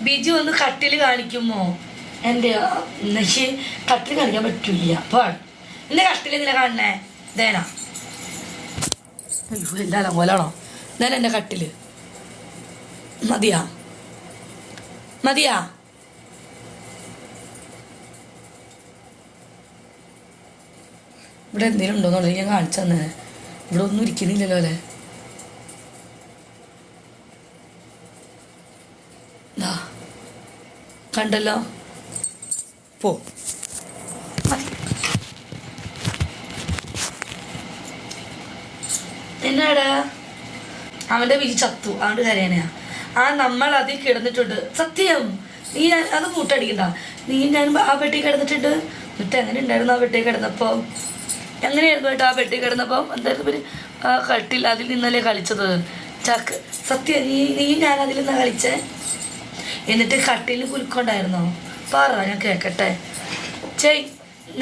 ബിജു ഒന്ന് കട്ടിൽ കാണിക്കുമോ? എന്റെ എനിക്ക് കട്ടിൽ കാണിക്കാൻ പറ്റൂല. അപ്പോൾ എന്റെ കട്ടിൽ എന്തിനാ കാണണേ ദേന അയ്യോ എല്ലാ പോലാണോ ദേന എന്റെ കട്ടിൽ. മതിയാ. മതിയാ. ഇവിടെ എന്തെങ്കിലും ഉണ്ടോന്നുള്ളത് ഞാൻ കാണിച്ചു തന്നെ. ഇവിടെ ഒന്നും ഇരിക്കുന്നില്ലല്ലോ അല്ലേ? ദാ, കണ്ടല്ലോ? പോ. എന്നാടാ? അവന്റെ വിധി ചത്തു. അവന്റെ കരയണയാ. ആ നമ്മൾ അതിൽ കിടന്നിട്ടുണ്ട്. സത്യം. നീ ഞാൻ അത് കൂട്ടടിക്കണ്ട. നീ ഞാൻ ആ പെട്ടി കിടന്നിട്ടുണ്ട്. എന്നിട്ട് എങ്ങനെ ഉണ്ടായിരുന്നു ആ പെട്ടി കിടന്നപ്പോൾ എങ്ങനെയായിരുന്നു കേട്ടോ ആ പെട്ടി കിടന്നപ്പോൾ എന്തായിരുന്നു പിന്നെ ആ കട്ടിൽ അതിൽ നിന്നല്ലേ കളിച്ചത്? ചക്ക്. സത്യം നീ നീ ഞാൻ അതിൽ നിന്നാണ് കളിച്ചേ? എന്നിട്ട് കട്ടിൽ കുലുക്കൊണ്ടായിരുന്നു? പറ ഞാൻ കേക്കട്ടെ. ചേയ്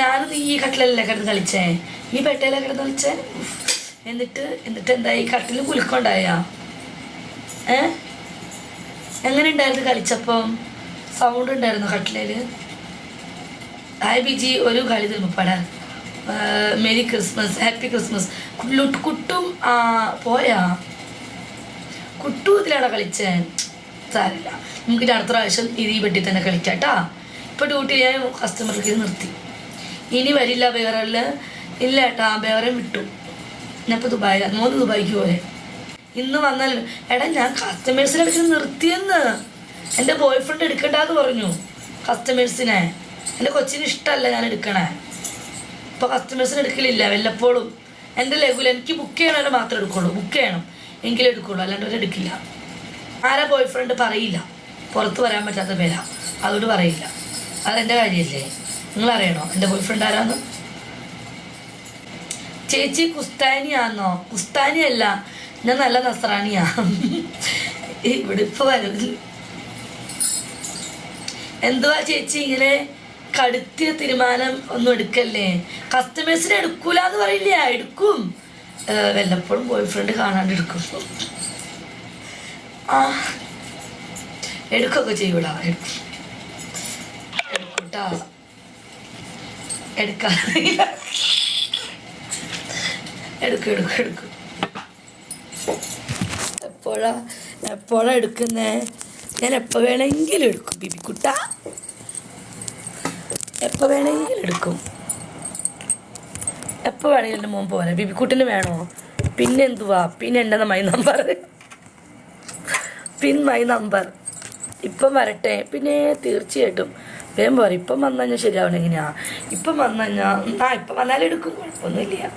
ഞാനും നീ ഈ കട്ടിലല്ലേ കിടന്ന് കളിച്ചേ? നീ പെട്ടയിലെ കിടന്ന് കളിച്ചേ? എന്നിട്ട് എന്നിട്ട് എന്നിട്ട് എന്തായി കട്ടിൽ കുലുക്കൊണ്ടായ? ഏ? എങ്ങനെ ഉണ്ടായിരുന്നു കളിച്ചപ്പം? സൗണ്ട് ഉണ്ടായിരുന്നു കട്ടിലേൽ? ഹായ് ബിജി ഒരു കളി തീർപ്പടാ merry Christmas happy Christmas. Kuttu പോയാ? കുട്ടു കളിച്ചേ? സാരില്ല നമുക്ക് അടുത്ത പ്രാവശ്യം ഇത് ഈ ബെഡിൽ തന്നെ കളിക്കാം കേട്ടാ ഇപ്പോൾ ഡ്യൂട്ടി ഞാൻ കസ്റ്റമർക്ക് ഇത് നിർത്തി. ഇനി വരില്ല ബേറല്ല ഇല്ല ഏട്ടാ ബേറെ വിട്ടു. ഞാനിപ്പോൾ ഇപ്പൊ ദുബായിലാണ് മൂന്ന് ദുബായിക്ക് പോയെ ഇന്ന് വന്നാൽ എടാ ഞാൻ കസ്റ്റമേഴ്സിനെ വെച്ച് നിർത്തിയെന്ന്. എന്റെ ബോയ് ഫ്രണ്ട് എടുക്കണ്ടെന്ന് പറഞ്ഞു. കസ്റ്റമേഴ്സിനെ എന്റെ കൊച്ചിന് ഇഷ്ടമല്ല ഞാൻ എടുക്കണേ. ഇപ്പോൾ കസ്റ്റമേഴ്സിന് എടുക്കലില്ല വല്ലപ്പോഴും. എന്റെ ലഘുവിൽ എനിക്ക് ബുക്ക് ചെയ്യണവരെ മാത്രമേ എടുക്കുള്ളൂ. ബുക്ക് ചെയ്യണം. എങ്കിലും എടുക്കുള്ളൂ. അല്ലാണ്ട് ഒരു എടുക്കില്ല. ആരാ ബോയ് ഫ്രണ്ട് പറയില്ല. പുറത്ത് വരാൻ പറ്റാത്ത പേരാ. അതുകൊണ്ട് പറയില്ല. അതെന്റെ കാര്യമല്ലേ നിങ്ങൾ അറിയണോ എന്റെ ബോയ് ഫ്രണ്ട് ആരാന്ന്? ചേച്ചി കുസ്താനിയാന്നോ? കുസ്താനി അല്ല ഞാൻ നല്ല നസ്രാണിയാ. ഇവിടെ ഇപ്പൊ വരുന്നത് എന്തുവാ ചേച്ചി ഇങ്ങനെ കടുത്തിയ തീരുമാനം ഒന്നും എടുക്കല്ലേ? കസ്റ്റമേഴ്സിനെ എടുക്കൂല എന്ന് പറയില്ല? എടുക്കും. വല്ലപ്പോഴും ബോയ് ഫ്രണ്ട് കാണാണ്ട് എടുക്കും. എടുക്കൊക്കെ ചെയ്യൂടാ എടുക്കും എടുക്കൂട്ടാ. എടുക്കാറില്ല. എടുക്കും എടുക്കും എടുക്കും. എപ്പോഴാ എപ്പോഴാ എടുക്കുന്നേ? ഞാൻ എപ്പോൾ വേണമെങ്കിലും എടുക്കും ബിബിക്കുട്ട. എപ്പോൾ വേണമെങ്കിലും എടുക്കും. എപ്പോൾ വേണമെങ്കിലും എന്റെ മോൻ പോലെ ബിബിക്കുട്ടിന് വേണോ? പിന്നെ എന്തുവാ? പിന്നെ എന്റെ my number pin my number ഇപ്പം വരട്ടെ. പിന്നെ തീർച്ചയായിട്ടും. വേഗം പോരാ ഇപ്പം വന്നു കഴിഞ്ഞാൽ ശരിയാവണം. എങ്ങനെയാ? ഇപ്പം വന്നു കഴിഞ്ഞാൽ ആ ഇപ്പം വന്നാലും എടുക്കും. കുഴപ്പമൊന്നുമില്ല.